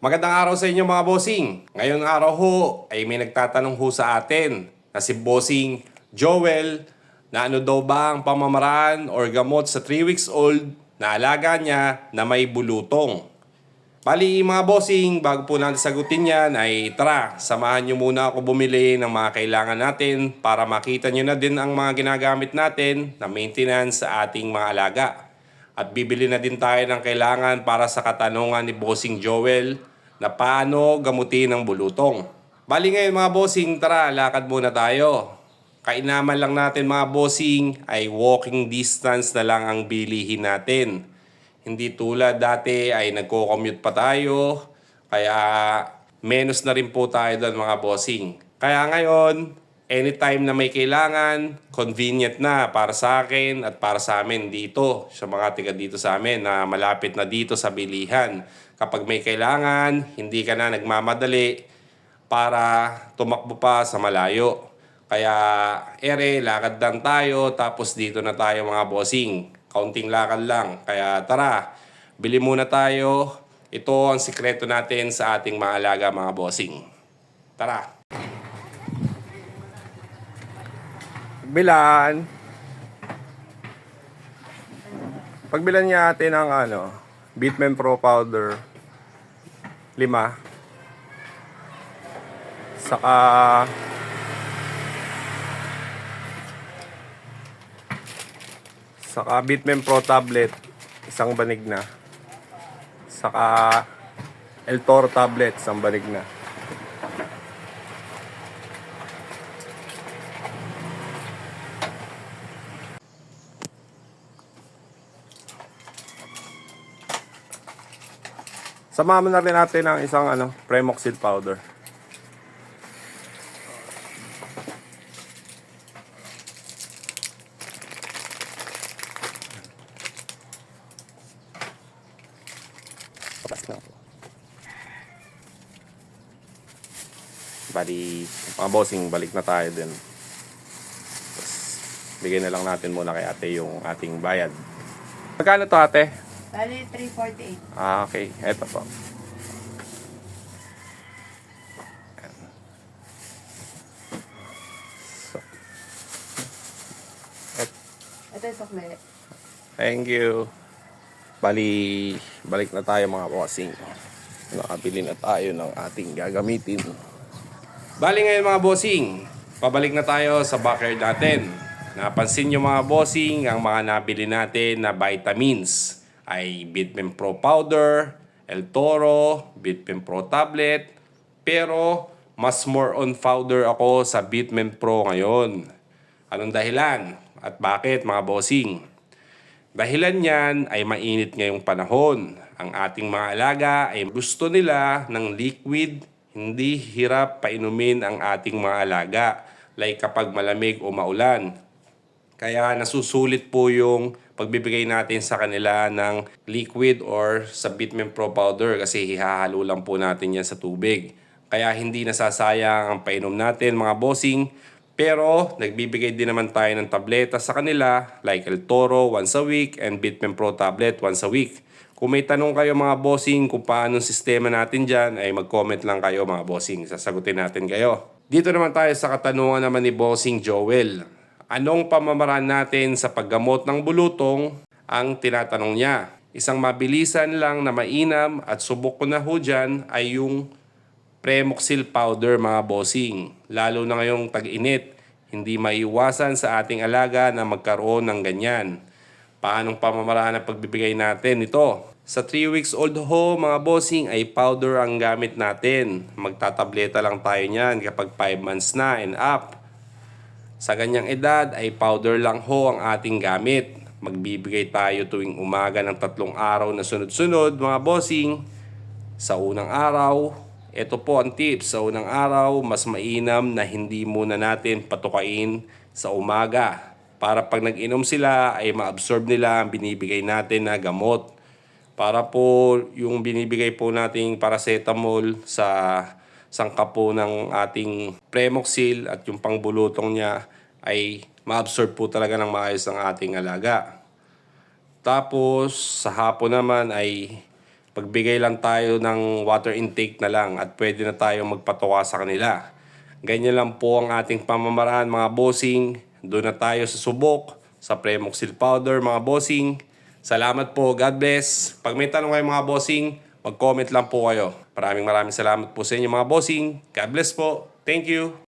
Magandang araw sa inyo mga bossing. Ngayong araw ho ay may nagtatanong ho sa atin na si bossing Joel na ano daw ba ang pamamaraan or gamot sa 3 weeks old na alaga niya na may bulutong. Bali mga bossing, bago po natin sagutin yan ay tara, samahan nyo muna ako bumili ng mga kailangan natin para makita nyo na din ang mga ginagamit natin na maintenance sa ating mga alaga. At bibili na din tayo ng kailangan para sa katanungan ni Bossing Joel na paano gamutin ang bulutong. Bali ngayon mga bossing, tara, lakad muna tayo. Kainaman lang natin mga bossing ay walking distance na lang ang bilihin natin. Hindi tulad dati ay nagko-commute pa tayo, kaya menos na rin po tayo doon mga bossing. Kaya ngayon, anytime na may kailangan, convenient na para sa akin at para sa amin dito, sa mga tiga dito sa amin na malapit na dito sa bilihan. Kapag may kailangan, hindi ka na nagmamadali para tumakbo pa sa malayo. Kaya ere, lakad lang tayo tapos dito na tayo mga bossing. Kaunting lakad lang. Kaya tara, bili muna tayo. Ito ang sikreto natin sa ating mga alaga mga bossing. Tara! Bilan. Pagbilan niya natin ang ano, Beatman Pro Powder. Lima. Saka Saka Beatman Pro Tablet. Isang banig na. Saka El Toro Tablet. Isang banig na. Samahan na rin natin ang isang ano, Premoxil powder. Tapos na po. Bali, mga bossing, balik na tayo din. Tapos, bigay na lang natin muna kay ate yung ating bayad. Magkano to ate? Bali, 348. Ah, okay. Eto po. So, Ito yung sukle. thank you. Bali, balik na tayo mga bossing. Nakabili na tayo ng ating gagamitin. Bali ngayon mga bossing, pabalik na tayo sa backyard natin. Napansin nyo mga bossing, ang mga nabili natin na vitamins ay Bitmin Pro Powder, El Toro, Bitmin Pro Tablet, pero mas more on powder ako sa Bitmin Pro ngayon. Anong dahilan? At bakit mga bossing? Dahilan niyan ay mainit ngayong panahon. Ang ating mga alaga ay gusto nila ng liquid, hindi hirap painumin ang ating mga alaga. Like kapag malamig o maulan. Kaya nasusulit po yung pagbibigay natin sa kanila ng liquid or sa Bitmin Pro Powder kasi hihahalo lang po natin yan sa tubig. Kaya hindi nasasayang ang painom natin mga bossing. Pero nagbibigay din naman tayo ng tableta sa kanila like El Toro once a week and Bitmin Pro tablet once a week. Kung may tanong kayo mga bossing kung paano sistema natin dyan, ay mag-comment lang kayo mga bossing. Sasagutin natin kayo. Dito naman tayo sa katanungan naman ni Bossing Joel. Anong pamamaraan natin sa paggamot ng bulutong? Ang tinatanong niya. Isang mabilisan lang na mainam at subok ko na ho dyan ay yung Premoxil powder mga bossing. Lalo na ngayong tag-init, hindi maiwasan sa ating alaga na magkaroon ng ganyan. Paanong pamamaraan ang pagbibigay natin ito? Sa 3 weeks old ho mga bossing ay powder ang gamit natin. Magtatableta lang tayo niyan kapag 5 months na and up. Sa ganyang edad ay powder lang ho ang ating gamit. Magbibigay tayo tuwing umaga ng tatlong araw na sunod-sunod mga bossing. Sa unang araw, ito po ang tips. Sa unang araw, mas mainam na hindi muna natin patukain sa umaga. Para pag nag-inom sila ay ma-absorb nila ang binibigay natin na gamot. Para po yung binibigay po nating paracetamol sa sangkap po ng ating Premoxil at yung pangbulutong niya ay ma-absorb po talaga ng maayos ng ating alaga. Tapos sa hapon naman ay Pagbigay lang tayo ng water intake na lang at pwede na tayo magpatuwa sa kanila. Ganyan lang po ang ating pamamaraan mga bossing. Doon na tayo sa subok, sa Premoxil powder mga bossing. Salamat po. God bless. Pag may tanong kayo mga bossing, mag-comment lang po kayo. Maraming maraming salamat po sa inyo mga bossing. God bless po. Thank you.